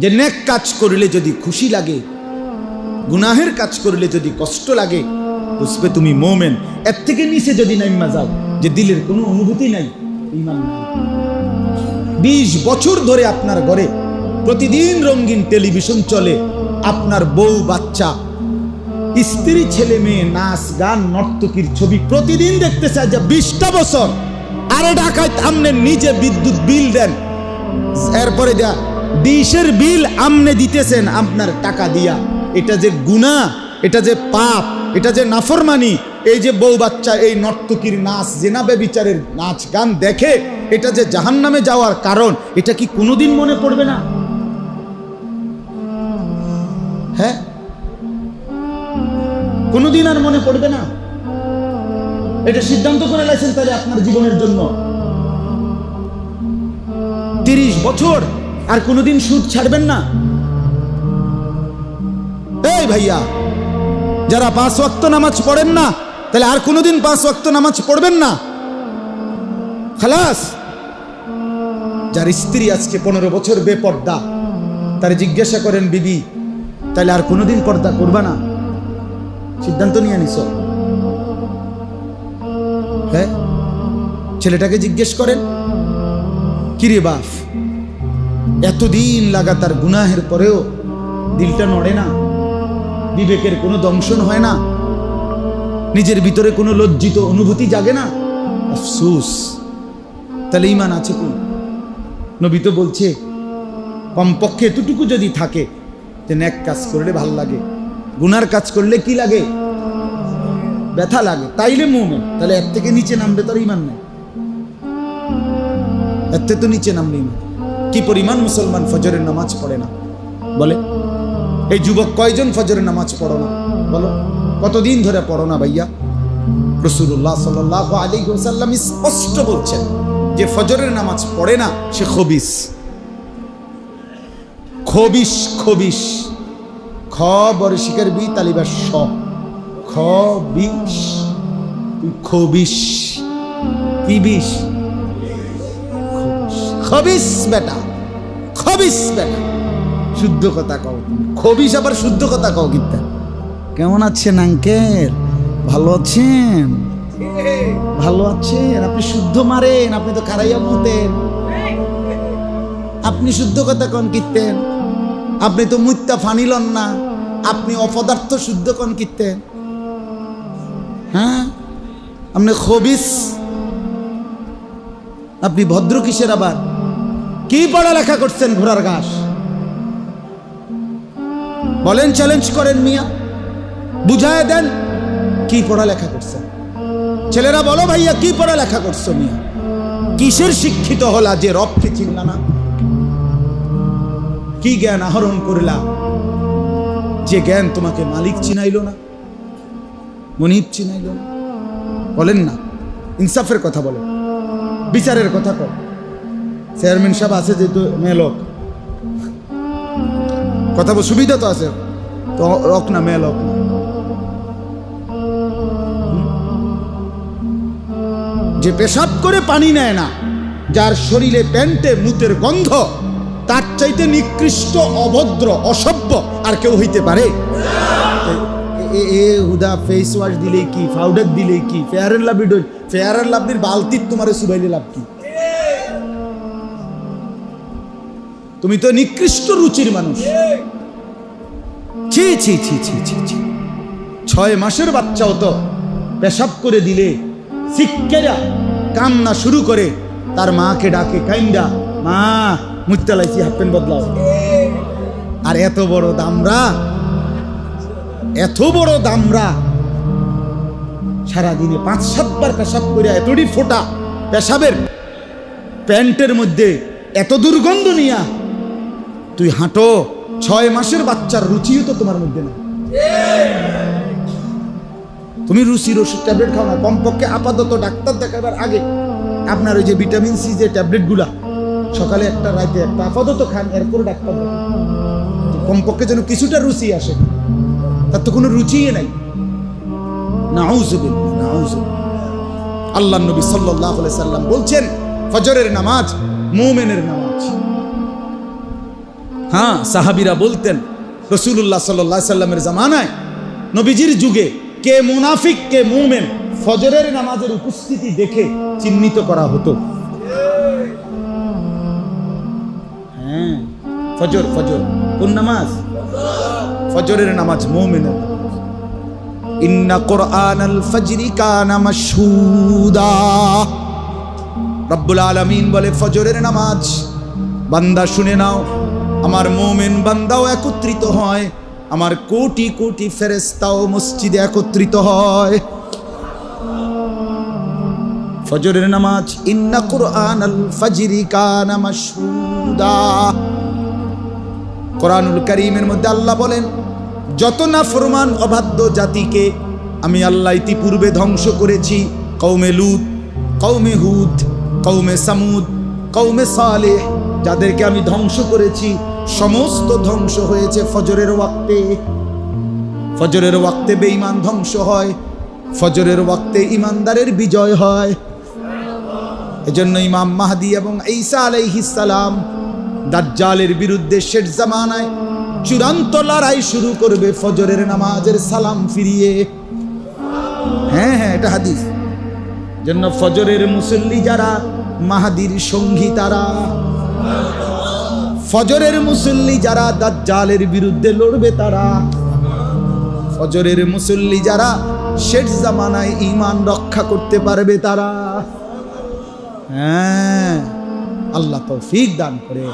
যে নেক কাজ করলে যদি খুশি লাগে, গুনাহের কাজ করলে যদি কষ্ট লাগে, বুঝবে তুমি মোমেন। এর থেকে নিচে যদি নাইমা যাও, যে দিলের কোনো অনুভূতি নাই বিশ বছর ধরে আপনার ঘরে প্রতিদিন রঙিন টেলিভিশন চলে, আপনার বউ, বাচ্চা, স্ত্রী, ছেলে, মেয়ে, নাচ, গান, নর্তকীর ছবি প্রতিদিন দেখতে চায় যে বিশটা বছর। আরে ঢাকায় আমনে নিজে বিদ্যুৎ বিল দেন। এরপরে দেয়া ডিশের বিল আমনে দিতেছেন আপনার টাকা দিয়া। এটা যে গুণা এটা যে পাপ, এটা যে নাফরমানি, এই যে বউ বাচ্চা, এই নর্তকীর নাচ জেনাবে বিচারের নাচ গান দেখে এটা যে জাহান্নামে যাওয়ার কারণ, এটা কি কোনোদিন মনে পড়বে না? হ্যাঁ? কোনোদিন আর মনে পড়বে না? এটা সিদ্ধান্ত করে লাইছেন তাহলে আপনার জীবনের জন্য। তিরিশ বছর আর কোনোদিন সুদ ছাড়বেন না। এই ভাইয়া, যারা পাঁচ ওয়াক্ত নামাজ পড়েন না, তাহলে আর কোনোদিন পাঁচ ওয়াক্ত নামাজ পড়বেন না। খালাস, যার স্ত্রী আজকে পনেরো বছর বেপর্দা, তার জিজ্ঞাসা করেন, বিবি, তাহলে আর কোনোদিন পর্দা করবা না? সিদ্ধান্ত নিয়ে নিছ। হ্যাঁ? ছেলেটাকে জিজ্ঞেস করেন, কিরে বাপ এতদিন লাগাতার গুনাহের পরেও দিলটা নড়ে না, বিবেকের কোনো দংশন হয় না, নিজের ভিতরে কোনো লজ্জিত অনুভূতি জাগে না। আফসুস, তাহলে ইমান আছে কোন নবী তো বলছে, কমপক্ষে এতটুকু যদি থাকে যে ন্যাক কাজ করলে ভালো লাগে। গুনার কাজ করলে কি লাগে? ব্যথা লাগে, তাইলে মুমেন। তাহলে এর থেকে নিচে নামবে তার ইমান নেই। এর থেকে তো নিচে নামলে ইমান কি পরিমাণ মুসলমান ফজরের নামাজ পড়ে না? বলে, এই যুবক কয়জন ফজরের নামাজ পড়ো না? বলো, কতদিন ধরে পড়ো না ভাইয়া? রসুল্লাহ সাল্লাহ আলী সাল্লাম স্পষ্ট বলছেন যে ফজরের নামাজ পড়ে না, সে খবিস। খবিস খবিস। খ বর্ষিকের বি, তালিবার স খ বিশ তুই খবিস। কি বিষ? খবিস বেটা খবিস বেটা। শুদ্ধ কথা কও। খবিস আবার শুদ্ধ কথা কও কিন্তু। কেমন আছেন আঙ্কেল? ভালো আছেন? ভালো আছেন, আপনি শুদ্ধ মারেন, আপনি তো খারাইয়া মতেন আপনি শুদ্ধ কথা কন কীর্তেন আপনি তো মুত্যা ফানিলন না, আপনি অপদার্থ শুদ্ধ কন কীর্তেন হ্যাঁ? আপনি খবিস, আপনি ভদ্র কিসের আবার? কি পড়ালেখা করছেন ঘোড়ার ঘাস? বলেন চ্যালেঞ্জ করেন মিয়া। বুঝায় দেন কি পড়ালেখা করছেন। ছেলেরা, বলো ভাইয়া, কি পড়ালেখা করছ মিয়া? কিসের শিক্ষিত হলা যে রবকে চিনলা না? কি জ্ঞান আহরণ করলা যে জ্ঞান তোমাকে মালিক চিনাইল না? মনিব চিনাইল না? বলেন না, ইনসাফের কথা বলেন, বিচারের কথা কর চেয়ারম্যান সাহেব আছে যেহেতু মেয়ে লোক। কথা বল, সুবিধা তো আছে। তো রক না, মেয়ে লোক যে পেশাব করে পানি নেয় না, যার শরীরে প্যান্টে মুতের গন্ধ, তার চাইতে নিকৃষ্ট, অভদ্র, অসভ্য আর কেউ হইতে পারে? এ- হুদা ফেস ওয়াশ দিলে কি? পাউডার দিলে কি? Fair and Lovely Fair and লাভলির বালতির তোমার সুবাইলে লাভ কি? তুমি তো নিকৃষ্ট রুচির মানুষ। ছি ছি ছি ছি ছি ছি। ছয় মাসের বাচ্চাও তো পেশাব করে দিলে শিক্ষেরা কান্না শুরু করে, তার মাকে ডাকে, কাইন্দা, মা মুচতে লাইছি হাফ প্যান্ট বদলাও। আর এত বড় দামরা, এত বড় দামরা সারাদিনে পাঁচ সাতবার পেশাব করে এতটি ফোটা পেশাবের প্যান্টের মধ্যে এত দুর্গন্ধ নিয়া তুই হাঁটো, ছয় মাসের বাচ্চার রুচিও তো তোমার মধ্যে না তুমি রুচির ওষুধ ট্যাবলেট খাও না, কমপক্ষে আপাতত ডাক্তার দেখাবার আগে আপনার ওই যে ভিটামিন সি যে ট্যাবলেটগুলা, সকালে একটা, রাতে একটা, আপাতত খান এরপর ডাক্তার কমপক্ষে যেন কিছুটা রুচি আসে। তার তো কোনো রুচিই নাই। আল্লাহ নবী আলাইহি সাল্লাম বলছেন, ফজরের নামাজ মুমিনের নামাজ। হ্যাঁ সাহাবিরা বলতেন রসুল্লাহ সাল্লাহ সাল্লামের জামানায়, নবীজির যুগে কে মুনাফিক, কে মুমেন, ফজরের নামাজের উপস্থিতি দেখে চিহ্নিত করা হতো। হ্যাঁ ফজর ফজর, কোন নামাজ? ফজরের নামাজ মুমিনের ইন্না কোরআনাল ফজরি কানা মাশহুদা। রব্বুল আলামিন বলে, ফজরের নামাজ, বান্দা শুনে নাও। আমার মোমেন বান্দাও একত্রিত হয়, আমার কোটি কোটি ফেরেস্তাও মসজিদে একত্রিত হয়। ফজরের নামাজ, ইন্না কোরআন আল ফজরি কানা মাশহুদা। কোরআনুল করিমের মধ্যে আল্লাহ বলেন, যত না ফরমান অবাধ্য জাতিকে আমি আল্লাহ ইতিপূর্বে ধ্বংস করেছি কৌমে লুত কৌমে হুদ কৌমে সামুদ কৌমে সালেহ, যাদেরকে আমি ধ্বংস করেছি সমস্ত ধ্বংস হয়েছে ফজরের ওয়াক্তে। ফজরের ওয়াক্তে বেঈমান ধ্বংস হয়, ফজরের ওয়াক্তে ইমানদারের বিজয় হয়। এজন্য ইমাম মাহাদি এবং ঈসা আলাইহিস সালাম দাজ্জালের বিরুদ্ধে শেষ জামানায় চূড়ান্ত লড়াই শুরু করবে ফজরের নামাজের সালাম ফিরিয়ে। হ্যাঁ হ্যাঁ এটা হাদিস। জন্য ফজরের মুসল্লি যারা, মাহাদির সঙ্গী তারা। ফজরের মুসল্লি যারা দাজ্জালের বিরুদ্ধে লড়বে তারা। ফজরের মুসল্লি যারা শেষ জামানায় ইমান রক্ষা করতে পারবে তারা। হ্যাঁ আল্লাহ তৌফিক দান করে।